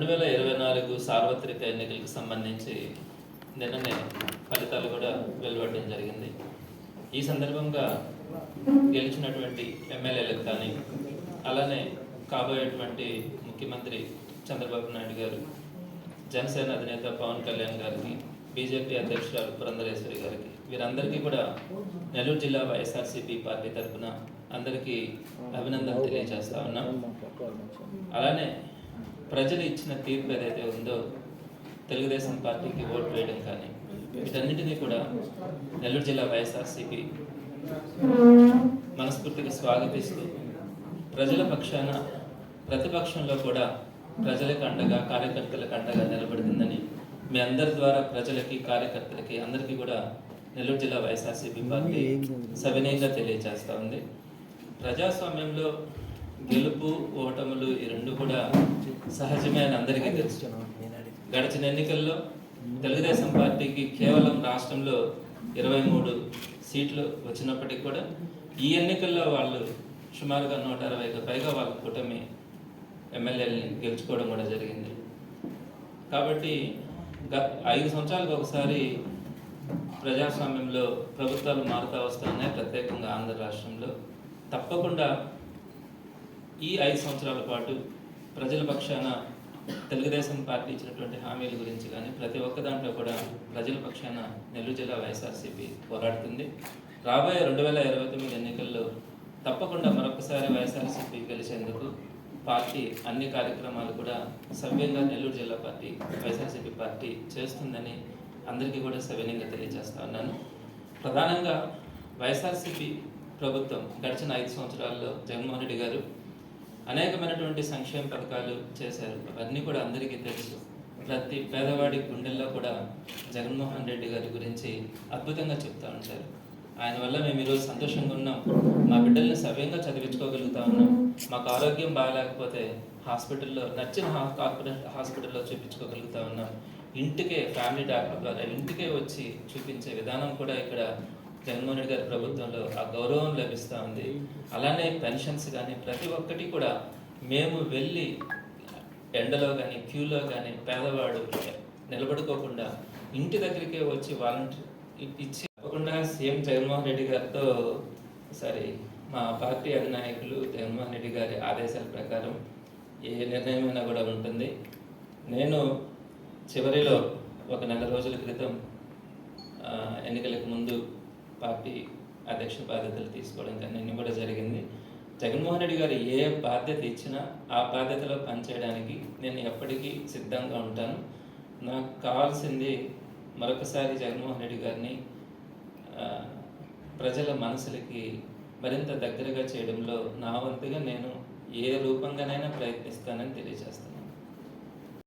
రెండు వేల ఇరవై నాలుగు సార్వత్రిక ఎన్నికలకు సంబంధించి నిన్ననే ఫలితాలు కూడా వెలువడడం జరిగింది. ఈ సందర్భంగా గెలిచినటువంటి ఎమ్మెల్యేలకు కానీ అలానే కాబోయేటువంటి ముఖ్యమంత్రి చంద్రబాబు నాయుడు గారు జనసేన అధినేత పవన్ కళ్యాణ్ గారికి బీజేపీ అధ్యక్షురాలు పురంధరేశ్వరి గారికి వీరందరికీ కూడా నెల్లూరు జిల్లా వైఎస్ఆర్సీపీ పార్టీ తరఫున అందరికీ అభినందనలు తెలియజేస్తా ఉన్నాం. అలానే ప్రజలు ఇచ్చిన తీర్పు ఏదైతే ఉందో తెలుగుదేశం పార్టీకి ఓటు వేయడం కానీ వీటన్నిటినీ కూడా నెల్లూరు జిల్లా వైఎస్ఆర్సీపీ మనస్ఫూర్తిగా స్వాగతిస్తూ ప్రజల పక్షాన ప్రతిపక్షంలో కూడా ప్రజలకు అండగా కార్యకర్తలకు అండగా నిలబడుతుందని మీ అందరి ద్వారా ప్రజలకి కార్యకర్తలకి అందరికీ కూడా నెల్లూరు జిల్లా వైఎస్ఆర్సీపీ పార్టీ సవినయంగా తెలియజేస్తూ ఉంది. ప్రజాస్వామ్యంలో గెలుపు ఓటములు ఈ రెండు కూడా సహజమే అని అందరికీ తెలుసు. గడిచిన ఎన్నికల్లో తెలుగుదేశం పార్టీకి కేవలం రాష్ట్రంలో ఇరవై మూడు సీట్లు వచ్చినప్పటికీ కూడా ఈ ఎన్నికల్లో వాళ్ళు సుమారుగా నూట అరవైకి పైగా వాళ్ళ కూటమి ఎమ్మెల్యేలని గెలుచుకోవడం కూడా జరిగింది. కాబట్టి గత ఐదు సంవత్సరాలకు ఒకసారి ప్రజాస్వామ్యంలో ప్రభుత్వాలు మారుతూ వస్తున్నాయి ప్రత్యేకంగా ఆంధ్ర రాష్ట్రంలో. తప్పకుండా ఈ ఐదు సంవత్సరాల పాటు ప్రజల పక్షాన తెలుగుదేశం పార్టీ ఇచ్చినటువంటి హామీల గురించి కానీ ప్రతి ఒక్క దాంట్లో కూడా ప్రజల పక్షాన నెల్లూరు జిల్లా వైఎస్ఆర్సీపీ పోరాడుతుంది. రాబోయే రెండు వేల ఇరవై తొమ్మిది ఎన్నికల్లో తప్పకుండా మరొకసారి వైఎస్ఆర్సీపీ గెలిచేందుకు పార్టీ అన్ని కార్యక్రమాలు కూడా సవ్యంగా నెల్లూరు జిల్లా పార్టీ వైఎస్ఆర్సీపీ పార్టీ చేస్తుందని అందరికీ కూడా సవినయంగా తెలియజేస్తా ఉన్నాను. ప్రధానంగా వైఎస్ఆర్సీపీ ప్రభుత్వం గడిచిన ఐదు సంవత్సరాల్లో జగన్మోహన్ రెడ్డి గారు అనేకమైనటువంటి సంక్షేమ పథకాలు చేశారు. అవన్నీ కూడా అందరికీ తెలుసు. ప్రతి పేదవాడి గుండెల్లో కూడా జగన్మోహన్ రెడ్డి గారి గురించి అద్భుతంగా చెప్తా ఉంటారు. ఆయన వల్ల మేము ఈరోజు సంతోషంగా ఉన్నాం. మా బిడ్డల్ని సవ్యంగా చదివించుకోగలుగుతా ఉన్నాం. మాకు ఆరోగ్యం బాగాలేకపోతే హాస్పిటల్లో నచ్చిన కార్పొరేట్ హాస్పిటల్లో చూపించుకోగలుగుతా ఉన్నాం. ఇంటికే ఫ్యామిలీ డాక్టర్ ద్వారా ఇంటికే వచ్చి చూపించే విధానం కూడా ఇక్కడ జగన్మోహన్ రెడ్డి గారి ప్రభుత్వంలో ఆ గౌరవం లభిస్తూ ఉంది. అలానే పెన్షన్స్ కానీ ప్రతి ఒక్కటి కూడా మేము వెళ్ళి ఎండలో కానీ క్యూలో కానీ పేదవాడు నిలబడుకోకుండా ఇంటి దగ్గరికే వచ్చి వాలంటీర్ ఇచ్చి తప్పకుండా సీఎం జగన్మోహన్ రెడ్డి గారితో సారీ మా పార్టీ అధినాయకులు జగన్మోహన్ రెడ్డి గారి ఆదేశాల ప్రకారం ఏ నిర్ణయమైనా కూడా ఉంటుంది. నేను చివరిలో ఒక నెల రోజుల క్రితం ఎన్నికలకు ముందు పార్టీ అధ్యక్ష బాధ్యతలు తీసుకోవడం కానీ అన్నీ కూడా జరిగింది. జగన్మోహన్ రెడ్డి గారు ఏ బాధ్యత ఇచ్చినా ఆ బాధ్యతలో పనిచేయడానికి నేను ఎప్పటికీ సిద్ధంగా ఉంటాను. నాకు కావాల్సింది మరొకసారి జగన్మోహన్ రెడ్డి గారిని ప్రజల మనసులకి మరింత దగ్గరగా చేయడంలో నా వంతుగా నేను ఏ రూపంగానైనా ప్రయత్నిస్తానని తెలియజేస్తున్నాను.